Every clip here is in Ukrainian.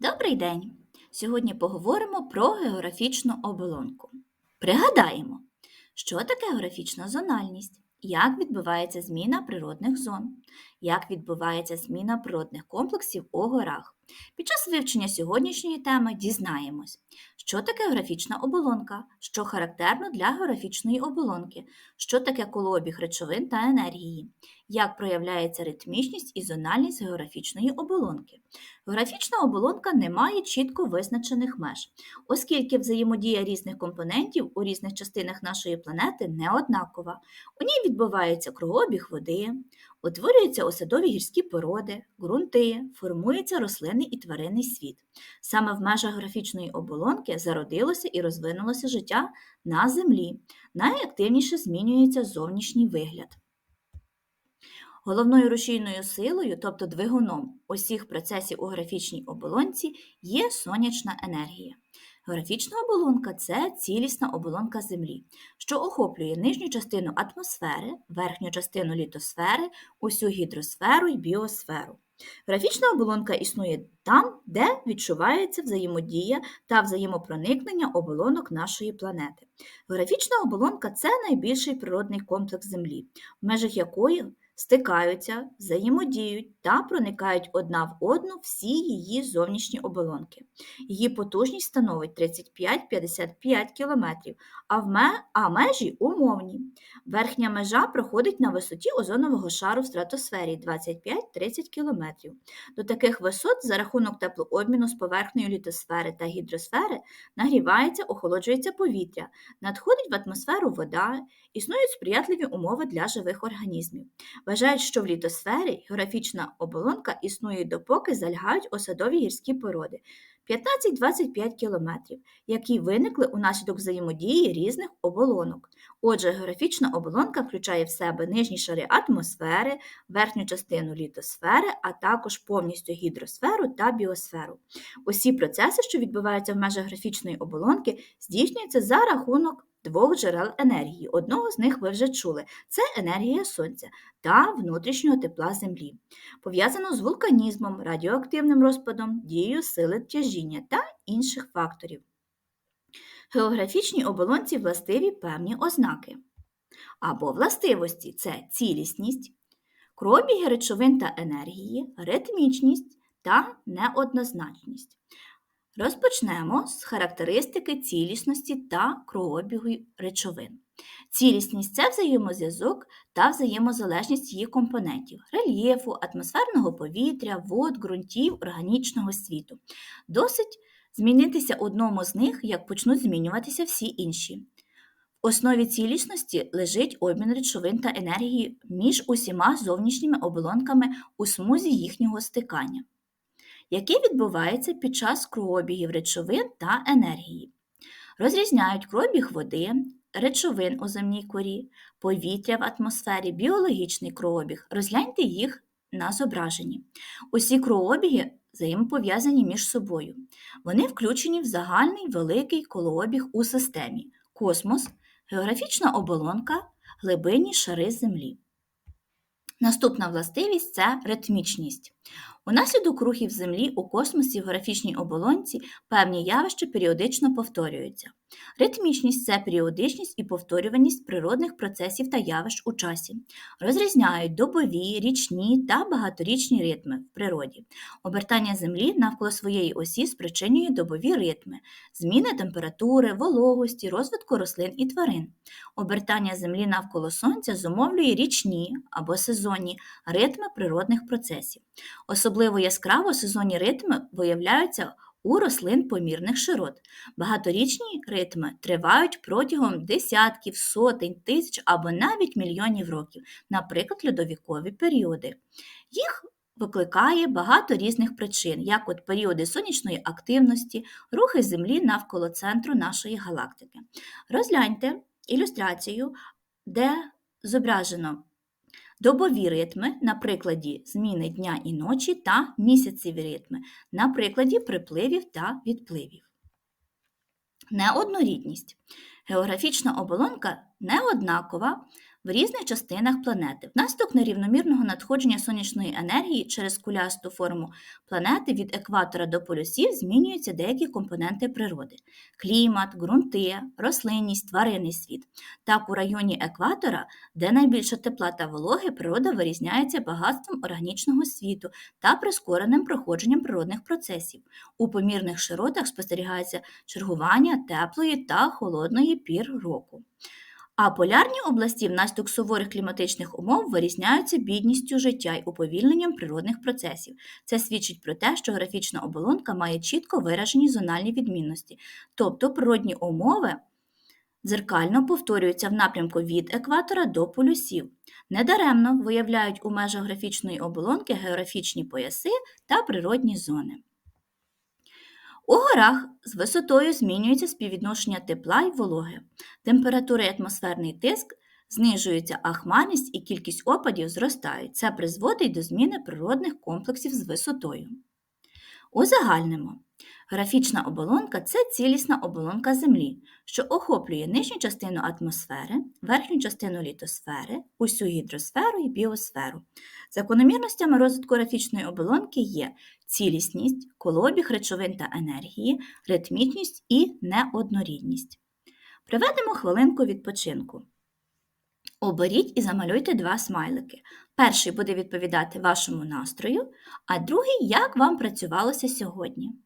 Добрий день! Сьогодні поговоримо про географічну оболонку. Пригадаємо, що таке географічна зональність, як відбувається зміна природних зон, як відбувається зміна природних комплексів у горах. Під час вивчення сьогоднішньої теми дізнаємось, що таке географічна оболонка, що характерно для географічної оболонки, що таке колообіг речовин та енергії, як проявляється ритмічність і зональність географічної оболонки. Географічна оболонка не має чітко визначених меж, оскільки взаємодія різних компонентів у різних частинах нашої планети не однакова. У ній відбувається кругообіг води, утворюються осадові гірські породи, ґрунти, формується рослинний і тваринний світ. Саме в межах графічної оболонки зародилося і розвинулося життя на Землі. Найактивніше змінюється зовнішній вигляд. Головною рушійною силою, тобто двигуном усіх процесів у графічній оболонці, є сонячна енергія. Географічна оболонка це цілісна оболонка Землі, що охоплює нижню частину атмосфери, верхню частину літосфери, усю гідросферу і біосферу. Графічна оболонка існує там, де відчувається взаємодія та взаємопроникнення оболонок нашої планети. Географічна оболонка це найбільший природний комплекс Землі, в межах якої стикаються, взаємодіють та проникають одна в одну всі її зовнішні оболонки. Її потужність становить 35-55 км, а, в ме... а межі умовні. Верхня межа проходить на висоті озонового шару в стратосфері 25-30 км. До таких висот за рахунок теплообміну з поверхнею літосфери та гідросфери нагрівається, охолоджується повітря, надходить в атмосферу вода, існують сприятливі умови для живих організмів. Вважають, що в літосфері географічна оболонка існує допоки залягають осадові гірські породи 15-25 км, які виникли унаслідок взаємодії різних оболонок. Отже, географічна оболонка включає в себе нижні шари атмосфери, верхню частину літосфери, а також повністю гідросферу та біосферу. Усі процеси, що відбуваються в межах графічної оболонки, здійснюються за рахунок двох джерел енергії. Одного з них ви вже чули це енергія Сонця та внутрішнього тепла Землі, пов'язано з вулканізмом, радіоактивним розпадом, дією сили тяжіння та інших факторів. Географічній оболонці властиві певні ознаки. Або властивості це цілісність, кровобіги речовин та енергії, ритмічність та неоднозначність. Розпочнемо з характеристики цілісності та кровообігу речовин. Цілісність це взаємозв'язок та взаємозалежність її компонентів рельєфу, атмосферного повітря, вод, ґрунтів, органічного світу. Досить змінитися одному з них, як почнуть змінюватися всі інші. В основі цілісності лежить обмін речовин та енергії між усіма зовнішніми оболонками у смузі їхнього стикання які відбуваються під час кровообігів речовин та енергії. Розрізняють кровобіг води, речовин у земній корі, повітря в атмосфері, біологічний кровообіг. Розгляньте їх на зображенні. Усі кровообіги взаємопов'язані між собою. Вони включені в загальний великий колообіг у системі, космос, географічна оболонка, глибинні шари Землі. Наступна властивість це ритмічність. Унаслідок рухів Землі у космосі в графічній оболонці певні явища періодично повторюються. Ритмічність це періодичність і повторюваність природних процесів та явищ у часі. Розрізняють добові, річні та багаторічні ритми в природі. Обертання Землі навколо своєї осі спричинює добові ритми, зміни температури, вологості, розвитку рослин і тварин. Обертання Землі навколо Сонця зумовлює річні або сезонні ритми природних процесів. Особливо яскраво сезонні ритми виявляються у рослин помірних широт. Багаторічні ритми тривають протягом десятків, сотень, тисяч або навіть мільйонів років, наприклад, льодовікові періоди. Їх викликає багато різних причин, як от періоди сонячної активності, рухи Землі навколо центру нашої галактики. Розгляньте ілюстрацію, де зображено добові ритми на прикладі зміни дня і ночі та місяцеві ритми на прикладі припливів та відпливів. Неоднорідність. Географічна оболонка неоднакова в різних частинах планети. Внаслідок нерівномірного надходження сонячної енергії через кулясту форму планети від екватора до полюсів змінюються деякі компоненти природи: клімат, ґрунти, рослинність, тваринний світ. Так, у районі екватора, де найбільша тепла та вологи, природа вирізняється багатством органічного світу та прискореним проходженням природних процесів. У помірних широтах спостерігається чергування теплої та холодної пір року. А полярні області внаслідок суворих кліматичних умов вирізняються бідністю життя й уповільненням природних процесів. Це свідчить про те, що графічна оболонка має чітко виражені зональні відмінності, тобто природні умови дзеркально повторюються в напрямку від екватора до полюсів. Недаремно виявляють у межах графічної оболонки географічні пояси та природні зони. У горах з висотою змінюється співвідношення тепла і вологи. Температура і атмосферний тиск знижуються, а хмарність і кількість опадів зростають. Це призводить до зміни природних комплексів з висотою. Узагальнимо. Графічна оболонка це цілісна оболонка Землі, що охоплює нижню частину атмосфери, верхню частину літосфери, усю гідросферу і біосферу. Закономірностями розвитку графічної оболонки є цілісність, колобіг речовин та енергії, ритмічність і неоднорідність. Приведемо хвилинку відпочинку. Оберіть і замалюйте два смайлики. Перший буде відповідати вашому настрою, а другий як вам працювалося сьогодні.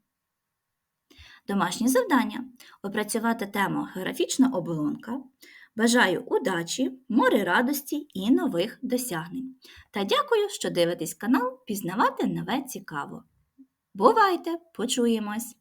Домашнє завдання опрацювати тему географічна оболонка. Бажаю удачі, море радості і нових досягнень. Та дякую, що дивитесь канал Пізнавати нове цікаво. Бувайте! Почуємось!